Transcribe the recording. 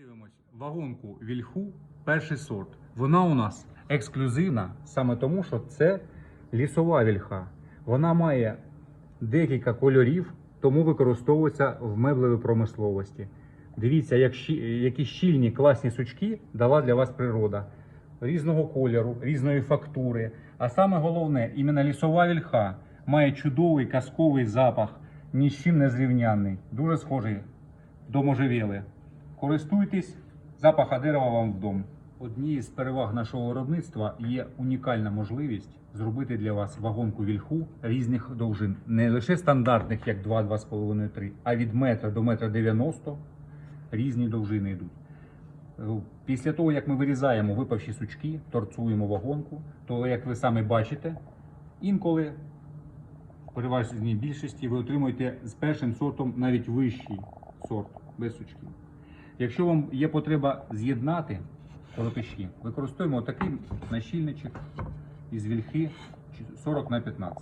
Дивимось вагонку вільху, перший сорт. Вона у нас ексклюзивна саме тому, що це лісова вільха. Вона має декілька кольорів, тому використовується в меблевій промисловості. Дивіться, які щільні класні сучки дала для вас природа. Різного кольору, різної фактури. А саме головне, іменно лісова вільха має чудовий казковий запах, ні з чим не зрівнянний. Дуже схожий до можжевели. Користуйтесь, запаха дерева вам вдома. Однією з переваг нашого виробництва є унікальна можливість зробити для вас вагонку вільху різних довжин. Не лише стандартних, як 2, 2,5, 3, а від метра до метра 90 різні довжини йдуть. Е, Після того, як ми вирізаємо випавші сучки, торцуємо вагонку, то, як ви самі бачите, інколи в переважній більшості ви отримуєте з першим сортом навіть вищий сорт без сучків. Якщо вам є потреба з'єднати коротиші, використовуємо такий нащільничок із вільхи 40 на 15.